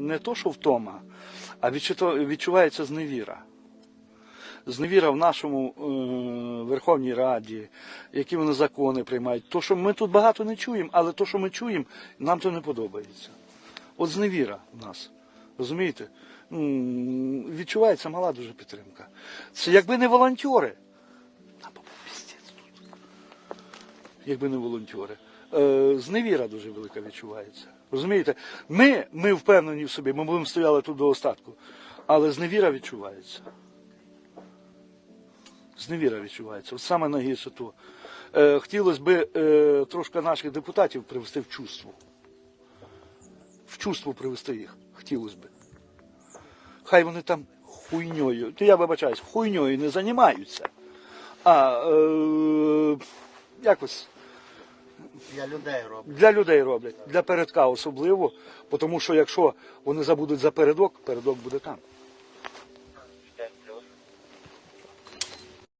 не то, що втома, а відчувається зневіра. Зневіра в нашому е, Верховній Раді, які вони закони приймають. То, що ми тут багато не чуємо, але то, що ми чуємо, нам то не подобається. От зневіра в нас. Розумієте? М, Відчувається мала дуже підтримка. Це якби не волонтери. Якби не волонтери. Е, зневіра дуже велика відчувається. Розумієте? Ми, ми впевнені в собі, ми будемо стояли тут до остатку. Але зневіра відчувається. Зневіра відчувається. От саме найгірше то. Е, хотілося б е, трошки наших депутатів привести в чувство. В чувство привести їх. Хотілося б. Хай вони там хуйньою, я вибачаюсь, хуйньою не займаються. А е, якось Для людей роблять. для людей роблять, для передка особливо, тому що якщо вони забудуть за передок, передок буде там.